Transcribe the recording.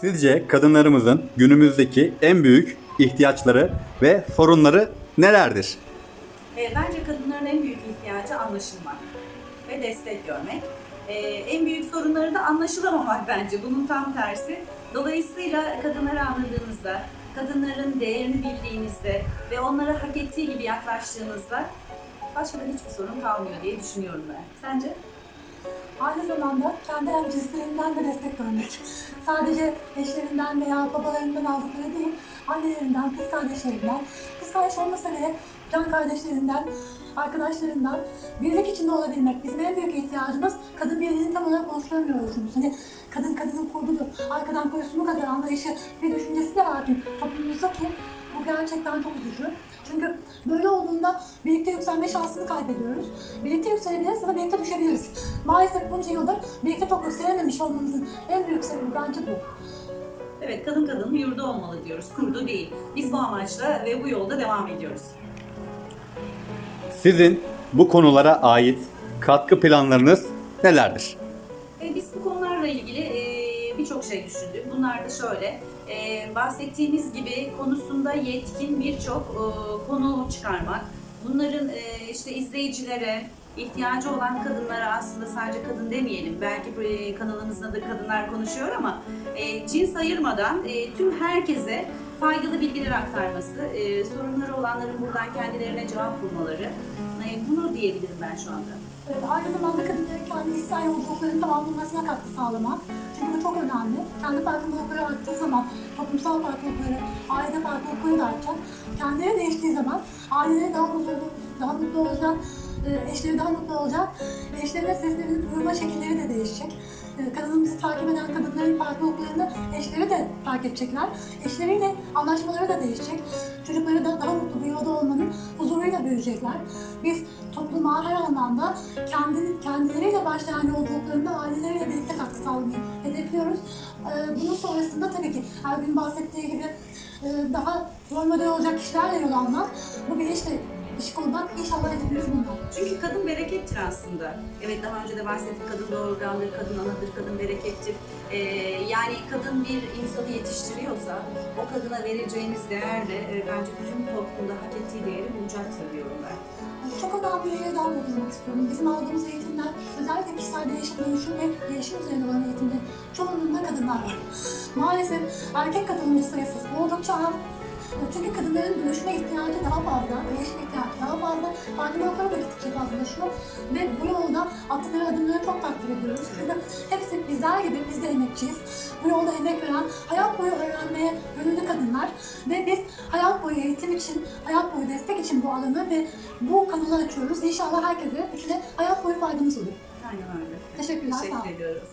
Sizce kadınlarımızın günümüzdeki en büyük ihtiyaçları ve sorunları nelerdir? E, bence kadınların en büyük ihtiyacı anlaşılmak ve destek görmek. E, en büyük sorunları da anlaşılamamak bence. Bunun tam tersi. Dolayısıyla kadınları anladığınızda, kadınların değerini bildiğinizde ve onlara hak ettiği gibi yaklaştığınızda başka da hiçbir sorun kalmıyor diye düşünüyorum ben. Sence? Aynı zamanda kendi hem cinslerinden de destek görmek. Sadece eşlerinden veya babalarından aldıkları değil, annelerinden, kız kardeşlerinden, kız kardeş olmasa bile can kardeşlerinden, arkadaşlarından birlik içinde olabilmek. Bizim en büyük ihtiyacımız kadın birliğini tam olarak oluşturamıyoruz. Hani kadın kadının kurduğu arkadan koyusunu kadar anlayışı ve düşüncesi de var ki toplumumuzda ki bu gerçekten çok üzücü. Çünkü böyle olduğunda birlikte yükselme şansını kaybediyoruz. Birlikte yükselebiliriz ya da birlikte düşebiliriz. Maalesef bunca yıldır birlikte çok yükselememiş olmamızın en büyük sebebi bence bu. Evet, kadın kadının yurdu olmalı diyoruz, kurdu değil. Biz bu amaçla ve bu yolda devam ediyoruz. Sizin bu konulara ait katkı planlarınız nelerdir? E, biz bu konularla ilgili e, birçok şey düşündük. Bunlar da şöyle, e, bahsettiğimiz gibi konusunda yetkin birçok e, konu çıkarmak. Bunların e, işte izleyicilere, ihtiyacı olan kadınlara aslında sadece kadın demeyelim. Belki e, kanalımızın adı Kadınlar Konuşuyor ama e, cins ayırmadan e, tüm herkese faydalı bilgiler aktarması, e, sorunları olanların buradan kendilerine cevap bulmaları. E, bunu diyebilirim ben şu anda. Evet, aynı zamanda kadınların kendi içsel yolculuklarının tamamlanmasına katkı sağlamak. Çünkü bu çok önemli. Kendi farkındalıkları arttığı zaman toplumsal farklılıkları, aile farklılıkları da artacak. Kendileri değiştiği zaman aileleri daha huzurlu, daha mutlu olacak, eşleri daha mutlu olacak. Eşlerine seslerinin duyurma şekilleri de değişecek. E, Kadınımızı takip eden kadınların farklılıklarını eşleri de fark edecekler. Eşleriyle anlaşmaları da değişecek. Çocukları da daha mutlu bir yolda olmanın huzuruyla büyüyecekler. Biz topluma her anlamda kendi, kendileriyle başlayan yolculuklarında aileleriyle birlikte katkı sağlamayı hedefliyoruz. Ee, bunun sonrasında tabii ki Ergün bahsettiği gibi e, daha rol model olacak kişilerle yol almak, bu bilinçle ışık olmak inşallah hedefimiz bunlar. Çünkü kadın berekettir aslında. Evet daha önce de bahsettik kadın doğurgandır, kadın anadır, kadın berekettir. Ee, yani kadın bir insanı yetiştiriyorsa o kadına vereceğiniz değerle e, bence tüm toplumda hak ettiği değeri bulacaktır diyorum ben. Çok önemli bir yere daha vurgulamak istiyorum. Bizim aldığımız eğitimler, özellikle kişisel değişim, dönüşüm ve gelişim üzerine olan eğitimde çoğunluğunda kadınlar var. Maalesef erkek katılımcı sayısı oldukça az. Çünkü kadınların dönüşme ihtiyacı daha fazla, değişim ihtiyacı daha fazla, farkındalıkları da gittikçe fazlalaşıyor. Ve bu yolda attıkları adımları çok takdir ediyoruz. Çünkü hepsi bizler gibi, biz de emekçiyiz. Bu yolda emek veren, hayat boyu öğrenmeye gönüllü kadınlar. Ve biz hayat boyu eğitim için, hayat boyu destek için bu alanı ve bu kanalı açıyoruz. İnşallah herkese içine hayat boyu faydamız olur. Aynen öyle. Teşekkürler. Teşekkür ediyoruz.